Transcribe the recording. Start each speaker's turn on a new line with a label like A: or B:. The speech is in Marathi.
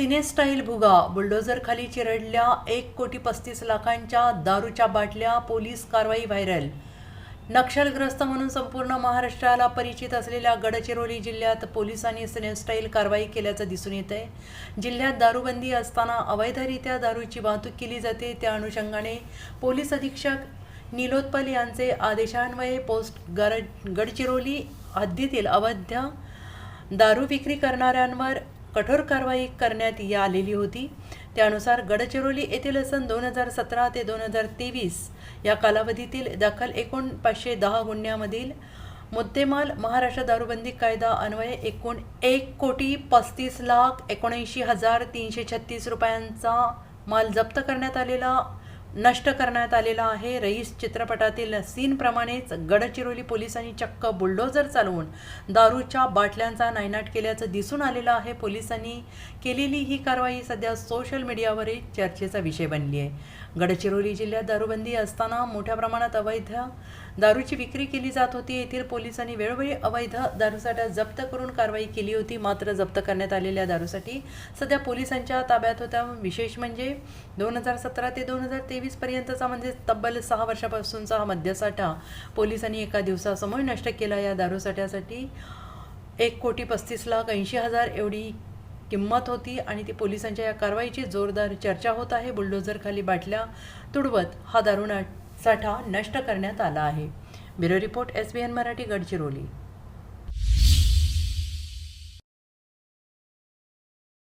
A: सिनेस्टाईल भुगा बुलडोझरखाली चिरडल्या एक कोटी पस्तीस लाखांच्या दारूच्या बाटल्या पोलीस कारवाई व्हायरल. नक्षलग्रस्त म्हणून संपूर्ण महाराष्ट्राला परिचित असलेल्या गडचिरोली जिल्ह्यात पोलिसांनी सिनेस्टाईल कारवाई केल्याचं दिसून येत आहे जिल्ह्यात दारूबंदी असताना अवैधरित्या दारूची वाहतूक केली जाते त्या अनुषंगाने पोलीस अधीक्षक निलोत्पल यांचे आदेशान्वये पोस्ट गर गडचिरोली हद्दीतील अवैध दारू विक्री करणाऱ्यांवर कठोर कारवाई करण्यात या आलेली होती. त्यानुसार गडचिरोली येथील सन दोन हजार सतरा ते दोन हजार तेवीस या कालावधीतील दाखल एकूण पाचशे दहा गुन्ह्यामधील मुद्देमाल महाराष्ट्र दारूबंदी कायदा अन्वये एकूण एक कोटी पस्तीस लाख एकोणऐंशी हजार तीनशे छत्तीस रुपयांचा माल जप्त करण्यात आलेला नष्ट करण्यात आलेला आहे. रईस चित्रपटातील सीनप्रमाणेच गडचिरोली पोलिसांनी चक्क बुलडोझर चालवून दारूच्या बाटल्यांचा नायनाट केल्याचं दिसून आलेलं आहे. पोलिसांनी केलेली ही कारवाई सध्या सोशल मीडियावरील चर्चेचा विषय बनली आहे. गडचिरोली जिल्ह्यात दारूबंदी असताना मोठ्या प्रमाणात अवैध दारूची विक्री केली जात होती. येथील पोलिसांनी वेळोवेळी अवैध दारूसाठा जप्त करून कारवाई केली होती. मात्र जप्त करण्यात आलेल्या दारूसाठी सध्या पोलिसांच्या ताब्यात होत्या. विशेष म्हणजे दोन हजार सतरा ते दोन हजार तेवीस पर्यंतचा म्हणजे तब्बल सहा वर्षापासूनचा हा मद्यसाठा पोलिसांनी एका दिवसासमोर नष्ट केला या दारूसाठ्यासाठी एक कोटी पस्तीस लाख ऐंशी हजार एवढी किंमत होती आणि ती पोलिसांच्या या कारवाईची जोरदार चर्चा होत आहे. बुलडोझरखाली बाटल्या तुडवत हा दारुणा साठा नष्ट करण्यात आला आहे. Bureau report S B N Marathi Gadchiroli.